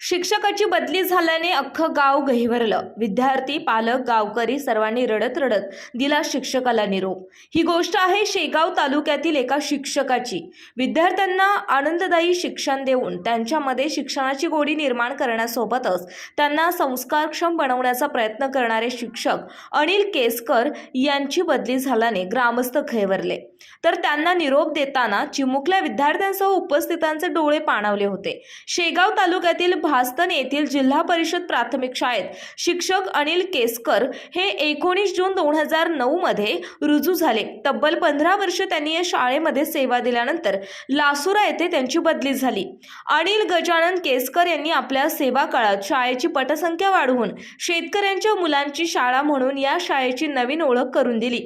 शिक्षकाची बदली झाल्याने अख्खं गाव गहिवरलं. विद्यार्थी पालक गावकरी सर्वांनी रडत रडत दिला शिक्षकाला निरोप. ही गोष्ट आहे शेगाव तालुक्यातील एका शिक्षकाची. विद्यार्थ्यांना आनंददायी शिक्षण देऊन त्यांच्यामध्ये शिक्षणाची गोडी निर्माण करण्यासोबतच त्यांना संस्कारक्षम बनवण्याचा प्रयत्न करणारे शिक्षक अनिल केसकर यांची बदली झाल्याने ग्रामस्थ खैवरले. तर त्यांना निरोप देताना चिमुकल्या विद्यार्थ्यांसह उपस्थितांचे डोळे पाणावले होते. शेगाव तालुक्यातील भास्तन येथील जिल्हा परिषद प्राथमिक शाळेत शिक्षक अनिल केसकर हे एकोणीस जून दोन हजार नऊमध्ये रुजू झाले. तब्बल पंधरा वर्ष त्यांनी या शाळेमध्ये सेवा दिल्यानंतर लासुरा येथे त्यांची बदली झाली. अनिल गजानन केसकर यांनी आपल्या सेवा काळात शाळेची पटसंख्या वाढवून शेतकऱ्यांच्या मुलांची शाळा म्हणून या शाळेची नवीन ओळख करून दिली.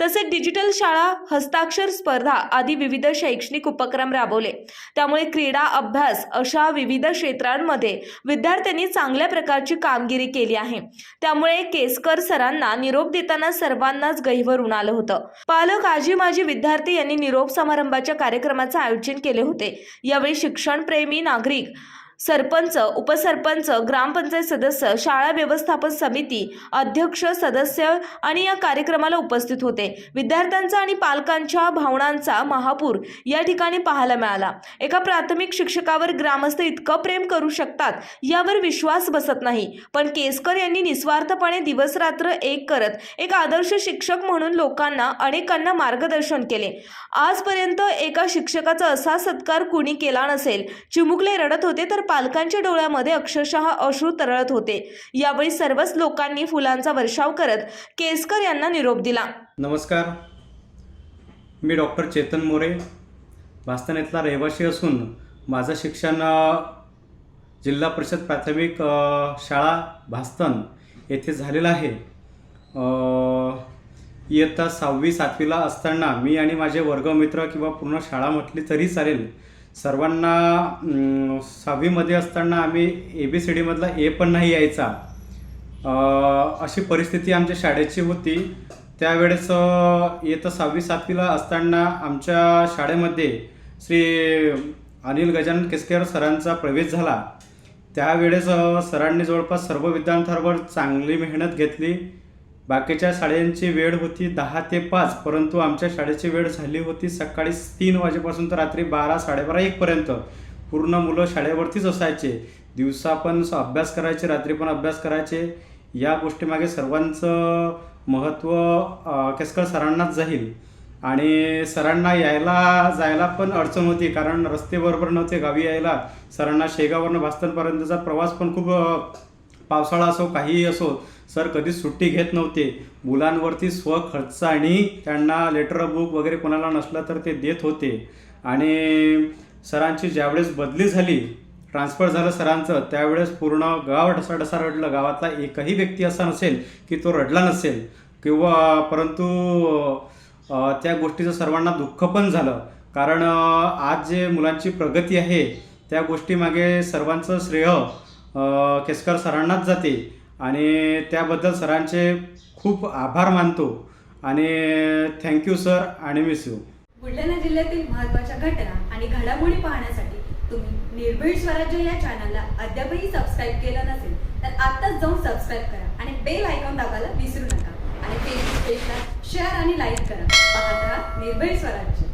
तसेच डिजिटल शाळा हस्ताक्षर स्पर्धा आदी विविध शैक्षणिक उपक्रम राबवले. त्यामुळे क्रीडा अभ्यास अशा विविध क्षेत्रांमध्ये विद्यार्थ्यांनी चांगल्या प्रकारची कामगिरी केली आहे. त्यामुळे केसकर सरांना निरोप देताना सर्वांनाच गहिवरून आलं होतं. पालक आजी माजी विद्यार्थी यांनी निरोप समारंभाच्या कार्यक्रमाचे आयोजन केले होते. यावेळी शिक्षणप्रेमी नागरिक सरपंच उपसरपंच ग्रामपंचायत सदस्य शाळा व्यवस्थापन समिती अध्यक्ष सदस्य आणि या कार्यक्रमाला उपस्थित होते. विद्यार्थ्यांचा आणि पालकांच्या भावनांचा महापूर या ठिकाणी पाहायला मिळाला. एका प्राथमिक शिक्षकावर ग्रामस्थ इतकं प्रेम करू शकतात यावर विश्वास बसत नाही. पण केसकर यांनी निस्वार्थपणे दिवसरात्र एक करत एक आदर्श शिक्षक म्हणून लोकांना अनेकांना मार्गदर्शन केले. आजपर्यंत एका शिक्षकाचा असा सत्कार कुणी केला नसेल. चिमुकले रडत होते तर पालकांच्या डोळ्यामध्ये अक्षरशः अश्रू तरळत होते. यावेळी सर्वच लोकांनी फुलांचा वर्षाव करत केसकर यांना निरोप दिला. नमस्कार. मी डॉक्टर चेतन मोरे. भास्तानेतला रहिवासी असून माझं शिक्षण जिल्हा परिषद प्राथमिक शाळा भास्तन येथे झालेलं आहे. इयत्ता सहावी सातवीला असताना मी आणि माझे वर्गमित्र किंवा पूर्ण शाळा म्हटली तरी चालेल. सर्वांना सहावीमध्ये असताना आम्ही ए बी सी डीमधला ए पण नाही यायचा. अशी परिस्थिती आमच्या शाळेची होती. त्यावेळेस येतं इयत्ता सहावी सातवीला असताना आमच्या शाळेमध्ये श्री अनिल गजानन केसकर सरांचा प्रवेश झाला. त्यावेळेस सरांनी जवळपास सर्व विद्यार्थ्यांवर चांगली मेहनत घेतली. बाकीच्या शाळेंची वेळ होती दहा ते पाच परंतु आमच्या शाळेची वेळ झाली होती सकाळी तीन वाजेपासून तर रात्री बारा साडेबारा एकपर्यंत पूर्ण मुलं शाळेवरतीच असायचे. दिवसा पण अभ्यास करायचे रात्री पण अभ्यास करायचे. या गोष्टीमागे सर्वांचं महत्त्व केसकर सरांनाच जाईल. आणि सरांना यायला जायला पण अडचण होती कारण रस्ते बरोबर नव्हते गावी यायला. सरांना शेगावरनं भास्तनपर्यंतचा प्रवास पण खूप पावसाळा असो काहीही असो सर कधीच सुट्टी घेत नव्हते. मुलांवरती स्वखर्च आणि त्यांना लेटर बुक वगैरे कोणाला नसलं तर ते देत होते. आणि सरांची ज्यावेळेस बदली झाली ट्रान्सफर झालं सरांचं त्यावेळेस पूर्ण गाव ढसाढसा रडलं. गावातला एकही व्यक्ती असा नसेल की तो रडला नसेल. किंवा परंतु त्या गोष्टीचं सर्वांना दुःख पण झालं. कारण आज जे मुलांची प्रगती आहे त्या गोष्टीमागे सर्वांचं श्रेय केसकर सरांनाच जाते. आणि त्याबद्दल सरांचे खूप आभार मानतो. आणि थँक्यू सर आणि मिस यू बुलढाणा जिल्ह्यातील महत्त्वाच्या घटना आणि घडामोडी पाहण्यासाठी तुम्ही निर्भीड स्वराज्य या चॅनलला अद्यापही सबस्क्राईब केलं नसेल तर आत्ताच जाऊन सबस्क्राईब करा आणि बेल आयकॉन दाबायला विसरू नका. आणि फेसबुक पेजला शेअर आणि लाईक करा. पाहत राहा निर्भीड स्वराज्य.